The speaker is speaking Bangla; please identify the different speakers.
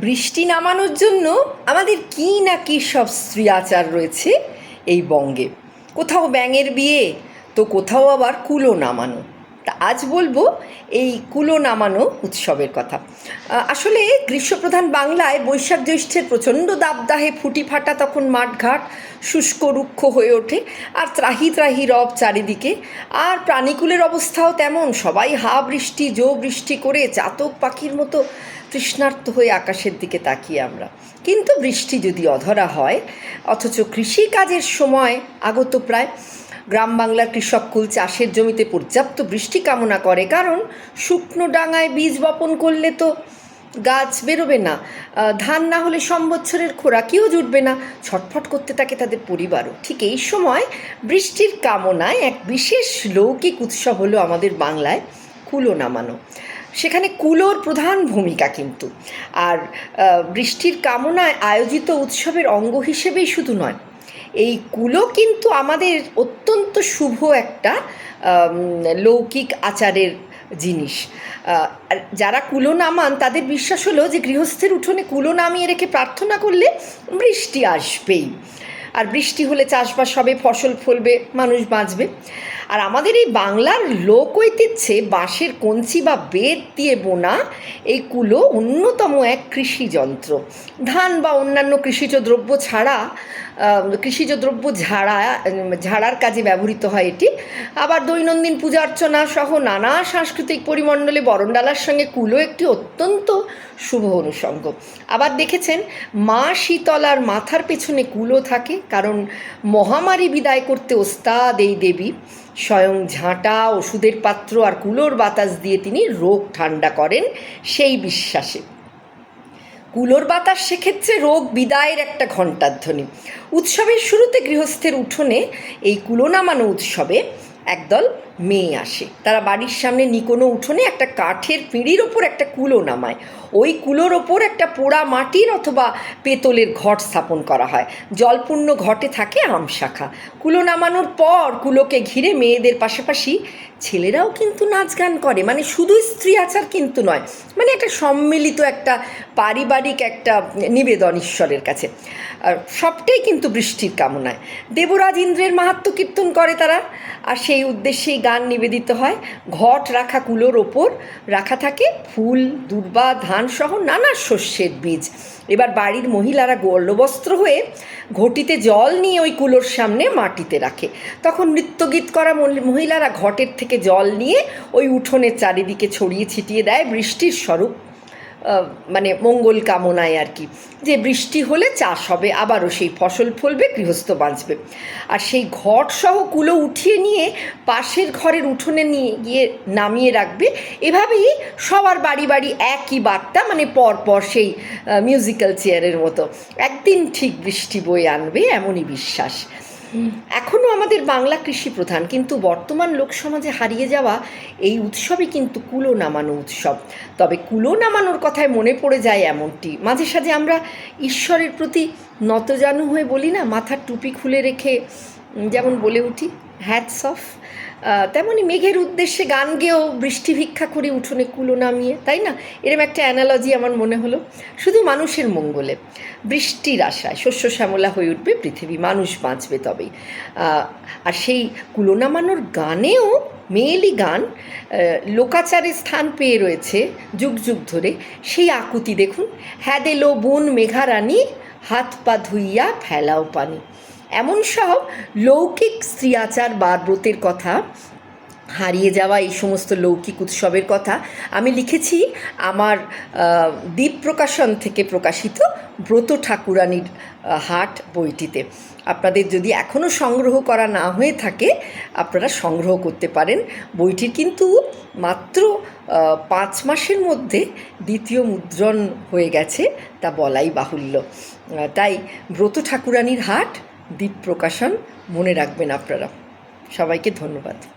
Speaker 1: বৃষ্টি নামানোর জন্য আমাদের কী না কী সব স্ত্রী আচার রয়েছে এই বঙ্গে। কোথাও ব্যাঙের বিয়ে, তো কোথাও আবার কুলো নামানো। তা আজ বলব এই কুলো নামানো উৎসবের কথা। আসলে গ্রীষ্মপ্রধান বাংলায় বৈশাখ জ্যৈষ্ঠের প্রচণ্ড দাবদাহে ফুটি ফাটা তখন মাঠঘাট, শুষ্ক রুক্ষ হয়ে ওঠে আর ত্রাহি ত্রাহি রব চারিদিকে। আর প্রাণীকুলের অবস্থাও তেমন, সবাই হা বৃষ্টি, জো বৃষ্টি করে চাতক পাখির মতো তৃষ্ণার্ত হয়ে আকাশের দিকে তাকিয়ে আমরা। কিন্তু বৃষ্টি যদি অধরা হয়, অথচ কৃষিকাজের সময় আগত প্রায় গ্রাম বাংলার কৃষককুল চাষের জমিতে পর্যাপ্ত বৃষ্টি কামনা করে, কারণ শুকনো ডাঙায় বীজ বপন করলে তো গাছ বেরোবে না। ধান না হলে সম্বৎসরের খোরাকিও জুটবে না। ছটফট করতে থাকে তাদের পরিবারও। ঠিক এই সময় বৃষ্টির কামনায় এক বিশেষ লৌকিক উৎসব হলো আমাদের বাংলায় কুলো নামানো। সেখানে কুলোর প্রধান ভূমিকা কিন্তু। আর বৃষ্টির কামনায় আয়োজিত উৎসবের অঙ্গ হিসেবেই শুধু নয় এই কুলো কিন্তু আমাদের অত্যন্ত শুভ একটা লৌকিক আচারের জিনিস। যারা কুলো নামান, তাদের বিশ্বাস হলো যে গৃহস্থের উঠোনে কুলো নামিয়ে রেখে প্রার্থনা করলে বৃষ্টি আসবেই। আর বৃষ্টি হলে চাষবাস হবে, ফসল ফলবে, মানুষ বাঁচবে। আর আমাদের এই বাংলার লোক ঐতিহ্যে বাঁশের কঞ্চি বা বেত দিয়ে বোনা এই কুলো অন্যতম এক কৃষি যন্ত্র। ধান বা অন্যান্য কৃষিজ দ্রব্য ছাড়া কৃষিজ দ্রব্য ঝাড়া ঝাড়ার কাজে ব্যবহৃত হয় এটি। আবার দৈনন্দিন পূজা অর্চনা সহ নানা সাংস্কৃতিক পরিমণ্ডলে বরণডালার সঙ্গে কুলো একটি অত্যন্ত শুভ অনুষঙ্গ। আবার দেখেছেন, মা শীতলার মাথার পেছনে কুলো থাকে কারণ মহামারী বিদায় করতে ওস্তাদ এই দেবী স্বয়ং ঝাঁটা, ওষুধের পাত্র আর কুলোর বাতাস দিয়ে তিনি রোগ ঠান্ডা করেন সেই বিশ্বাসে। কুলোর বাতাস সেক্ষেত্রে রোগ বিদায়ের একটা ঘণ্টাধ্বনি উৎসবের শুরুতে গৃহস্থের উঠোনে এই কুলো নামানো উৎসবে একদল মেয়ে আসে। তারা বাড়ির সামনে নিকোনো উঠোনে একটা কাঠের পিঁড়ির ওপর একটা কুলো নামায়। ওই কুলোর ওপর একটা পোড়া মাটির অথবা পেতলের ঘট স্থাপন করা হয়। জলপূর্ণ ঘটে থাকে আম শাখা। কুলো নামানোর পর কুলোকে ঘিরে মেয়েদের পাশাপাশি ছেলেরাও কিন্তু নাচ গান করে। মানে শুধু স্ত্রী আচার কিন্তু নয় মানে একটা সম্মিলিত একটা পারিবারিক একটা নিবেদন ঈশ্বরের কাছে। আর সবটাই কিন্তু বৃষ্টির কামনায়। দেবরাজ ইন্দ্রের মাহাত্ম কীর্তন করে তারা। আর সেই উদ্দেশ্যেই গান নিবেদিত হয়। ঘট রাখা কুলোর ওপর রাখা থাকে ফুল, দুর্বা ধান সহ নানা শস্যের বীজ। এবার বাড়ির মহিলারা গল্লবস্ত্র হয়ে ঘটিতে জল নিয়ে ওই কুলোর সামনে মাটিতে রাখে। তখন নৃত্যগীত করা মহিলারা ঘটের থেকে জল নিয়ে ওই উঠোনের চারিদিকে ছড়িয়ে ছিটিয়ে দেয় বৃষ্টির স্বরূপ। মানে মঙ্গল কামনায় আর কি। যে বৃষ্টি হলে চাষ হবে, আবারও সেই ফসল ফলবে, গৃহস্থ বাঁচবে। আর সেই ঘট সহ কুলো উঠিয়ে নিয়ে পাশের ঘরের উঠোনে নিয়ে গিয়ে নামিয়ে রাখবে, এভাবেই সবার বাড়ি বাড়ি একই বার্তা মানে পর পর সেই মিউজিক্যাল চেয়ারের মতো। একদিন ঠিক বৃষ্টি বয়ে আনবে, এমনই বিশ্বাস। এখনও আমাদের বাংলা কৃষি প্রধান, কিন্তু বর্তমান লোকসমাজে হারিয়ে যাওয়া এই উৎসবই কিন্তু কুলো নামানো উৎসব। তবে কুলো নামানোর কথায় মনে পড়ে যায় এমনটি। মাঝে সাঝে আমরা ঈশ্বরের প্রতি নতজানু হয়ে বলি না, মাথার টুপি খুলে রেখে যেমন বলে উঠি হ্যাটস অফ তেমনই মেঘের উদ্দেশ্যে গান গেয়েও বৃষ্টি ভিক্ষা করি, উঠোনে কুলো নামিয়ে, তাই না? এরম একটা অ্যানালজি আমার মনে হলো। শুধু মানুষের মঙ্গলে, বৃষ্টির আশায় শস্য শ্যামলা হয়ে উঠবে, পৃথিবী মানুষ বাঁচবে তবেই। আর সেই কুলো নামানোর গানেও মেয়েলি গান লোকাচারে স্থান পেয়ে রয়েছে যুগ যুগ ধরে। সেই আকুতি দেখুন হ্যাঁ দেলো বোন মেঘারানী, হাত পা ধুইয়া ফেলাও পানি। এমন সব লৌকিক স্ত্রী আচার বা ব্রতের কথা, হারিয়ে যাওয়া এই সমস্ত লৌকিক উৎসবের কথা আমি লিখেছি আমার দ্বীপ প্রকাশন থেকে প্রকাশিত ব্রত ঠাকুরানীর হাট বইটিতে। আপনাদের যদি এখনও সংগ্রহ করা না হয়ে থাকে, আপনারা সংগ্রহ করতে পারেন। বইটির কিন্তু মাত্র পাঁচ মাসের মধ্যে দ্বিতীয় মুদ্রণ হয়ে গেছে, তা বলাই বাহুল্য। তাই ব্রত ঠাকুরানীর হাট দ্বীপ প্রকাশন মনে রাখবেন আপনারা। সবাইকে ধন্যবাদ।